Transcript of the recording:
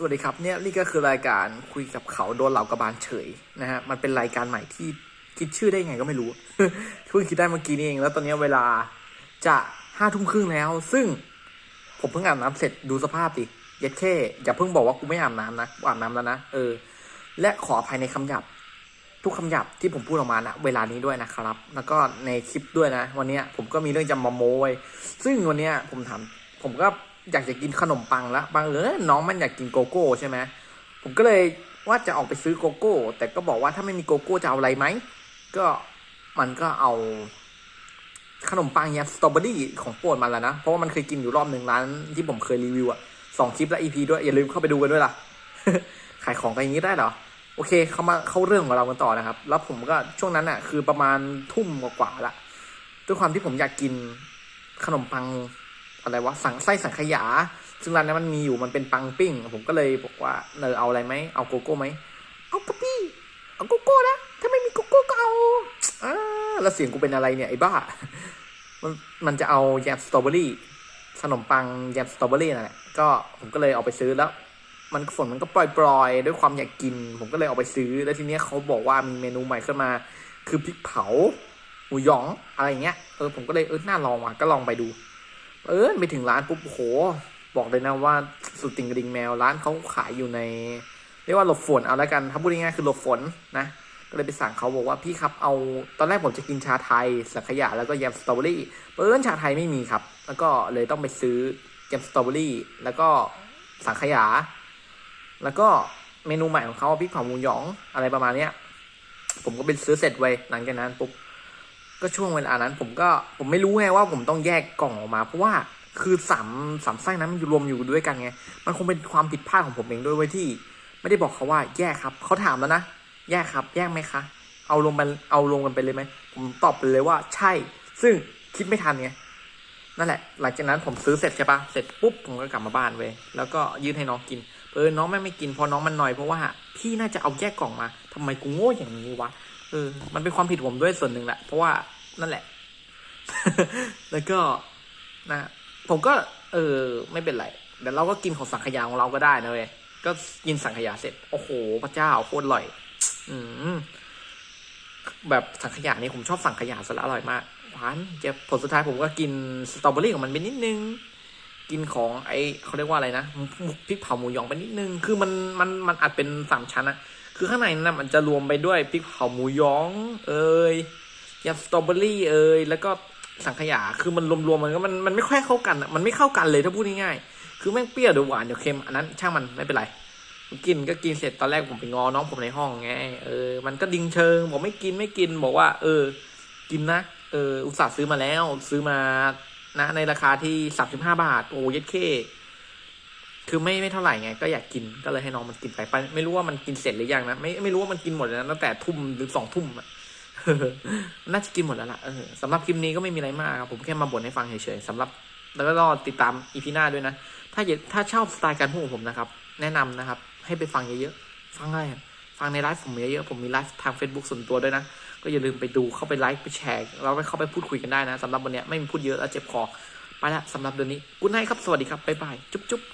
สวัสดีครับเนี่ยนี่ก็คือรายการคุยกับเขาโดนเหล่ากระบาลเฉยนะฮะมันเป็นรายการใหม่ที่คิดชื่อได้ไงก็ไม่รู้เพิ่งคิดได้เมื่อกี้นี่เอง แล้วตอนนี้เวลาจะห้าทุ่มครึ่งแล้ว ซึ่งผมเพิ่งอาบน้ำเสร็จดูสภาพดิเย็ดแค่อย่าเพิ่งบอกว่ากูไม่อาบน้ำนะกูอาบน้ำแล้วนะเออ และขออภัยในคำหยาบทุกคำหยาบที่ผมพูดออกมานะเวลานี้ด้วยนะครับ แล้วก็ในคลิปด้วยนะ วันนี้ผมก็มีเรื่องจะมาโม้ไว้ซึ่งวันนี้ผมถามผมก็ อยากจะกินขนมปังแล้วบางเออน้องมันอยากกินโกโก้ใช่ไหมผมก็เลยว่าจะออกไปซื้อโกโก้ แต่ก็บอกว่าถ้าไม่มีโกโก้จะเอาอะไรไหมก็มันก็เอาขนมปังยำสตรอเบอรี่ของโปรดมันแล้วนะ เพราะว่ามันเคยกินอยู่รอบหนึ่งร้านที่ผมเคยรีวิวอะสองคลิปและอีพีด้วย อย่าลืมเข้าไปดูกันด้วยล่ะ ขายของกันอย่างนี้ได้เหรอ โอเค เข้ามาเข้าเรื่องของเรากันต่อนะครับ แล้วผมก็ช่วงนั้นอะคือประมาณทุ่มกว่าๆละด้วยความที่ผมอยากกินขนมปัง อะไรวะสังไส้สังขยา ซึ่งร้านนั้นมันมีอยู่มันเป็นปังปิ้ง ผมก็เลยบอกว่าเนอเอาอะไรไหมเอาโกโก้ไหมเอากะปี้เอาโกโก้นะถ้าไม่มีโกโก้ก็เอาอ่าแล้วเสียงกูเป็นอะไรเนี่ยไอ้บ้า มันมันจะเอาแยมสตรอเบอรี่ขนมปังแยมสตรอเบอรี่นั่นแหละก็ผมก็เลยเอาไปซื้อแล้ว มันฝนมันก็ปล่อยๆด้วยความอยากกิน ผมก็เลยเอาไปซื้อแล้วทีเนี้ยเขาบอกว่ามีเมนูใหม่ขึ้นมา คือพริกเผาหมูหยองอะไรอย่างเงี้ยเออผมก็เลยเออน่าลองว่ะก็ลองไปดู เออไปถึงร้านปุ๊บโห บอกเลยนะว่าสุดติงกระดิงแมวร้านเขาขายอยู่ใน เรียกว่าหลบฝนเอาแล้วกันถ้าพูดง่ายๆคือหลบฝนนะ ก็เลยไปสั่งเขาบอกว่าพี่ครับเอาตอนแรกผมจะกินชาไทยสังขยาแล้วก็แยมสตรอเบอรี่เปิ้ลชาไทยไม่มีครับ แล้วก็เลยต้องไปซื้อแยมสตรอเบอรี่แล้วก็สังขยา แล้วก็เมนูใหม่ของเขาพริกเผาหมูหยองอะไรประมาณเนี้ย ผมก็ไปซื้อเสร็จไว้หลังจากนั้นปุ๊บ ก็ช่วงเวลานั้น ผมก็ผมไม่รู้ไงว่าผมต้องแยกกล่องออกมาเพราะว่าคือสามสามไส้นั้นมันรวมอยู่ด้วยกันไงมันคงเป็นความผิดพลาดของผมเองด้วยไว้ที่ ไม่ได้บอกเขาว่าแยกครับเขาถามแล้วนะแยกครับ แยกไหมคะเอาลงไปเอาลงกันไปเลยไหมผมตอบไปเลยว่าใช่ ซึ่งคิดไม่ทันไงนั่นแหละ หลังจากนั้นผมซื้อเสร็จใช่ปะเสร็จปุ๊บผมก็กลับมาบ้านเว้ยแล้วก็ยื่นให้น้องกินเออน้องไม่ไม่กินเพอน้องมันหน่อยเพราะว่าพี่น่าจะเอาแยกกล่องมาทำไมกูโง่อย่างนี้วะเออ มันเป็นความผิดผมด้วยส่วนหนึ่งแหละเพราะว่านั่นแหละ แล้วก็นะผมก็ เออ ไม่เป็นไรเดี๋ยวเราก็กินของสังขยาของเราก็ได้นะเว้ยก็กินสังขยาเสร็จโอ้โหพระเจ้าโคตรอร่อย อืมแบบสังขยานี่ผมชอบสังขยาสละอร่อยมากหวานเจ็บผลสุดท้ายผมก็กินสตรอเบอรี่ของมันไปนิดนึง กินของไอเขาเรียกว่าอะไรนะพริกเผาหมูหยองไปนิดนึง คือมันมันมันอัดเป็นสามชั้นอะคือข้างในนั้นมันจะรวมไปด้วยพริกเผาหมูยอง เอ้ยยำสตรอเบอรี่เอ้ยแล้วก็สังขยาคือมันรวมๆมันก็มันมันไม่ค่อยเข้ากันอะมันไม่เข้ากันเลยถ้าพูดง่ายๆคือแม่งเปรี้ยวเดี๋ยวหวานเดี๋ยวเค็มอันนั้นช่างมันไม่เป็นไรกินก็กินเสร็จตอนแรกผมไปงอน้องผมในห้องไงเออมันก็ดิงเชิงบอกไม่กินไม่กินบอกว่า เออ กินนะเอออุตส่าห์ซื้อมาแล้ว ซื้อมา นะ ในราคาที่สามสิบห้าบาท โอ้เย็ดเค คือไม่ไม่เท่าไหร่ไง ก็อยากกินก็เลยให้น้องมันกินไปไป ไม่รู้ว่ามันกินเสร็จหรือยังนะไม่ไม่รู้ว่ามันกินหมดแล้วตั้งแต่ทุ่มหรือสองทุ่มอะน่าจะกินหมดแล้วล่ะเออสำหรับคลิปนี้ก็ไม่มีอะไรมากครับผมแค่มาบ่นให้ฟังเฉยๆสำหรับแล้วก็รอติดตามอีพีหน้าด้วยนะ ถ้าถ้าชอบสไตล์การพูดของผมนะครับ แนะนำนะครับ ให้ไปฟังเยอะๆ ฟังอะไรอะฟังในไลฟ์ผมเยอะๆ ผมมีไลฟ์ทาง Facebook ส่วนตัวด้วยนะ ก็อย่าลืมไปดูเข้าไปไลค์ไปแชร์แล้วไปเข้าไปพูดคุยกันได้นะสำหรับวันนี้ไม่มีพูดเยอะแล้วเจ็บคอไปละสำหรับเดือนนี้กุ๊ดไนท์ครับสวัสดีครับบ๊ายบายจุ๊บๆ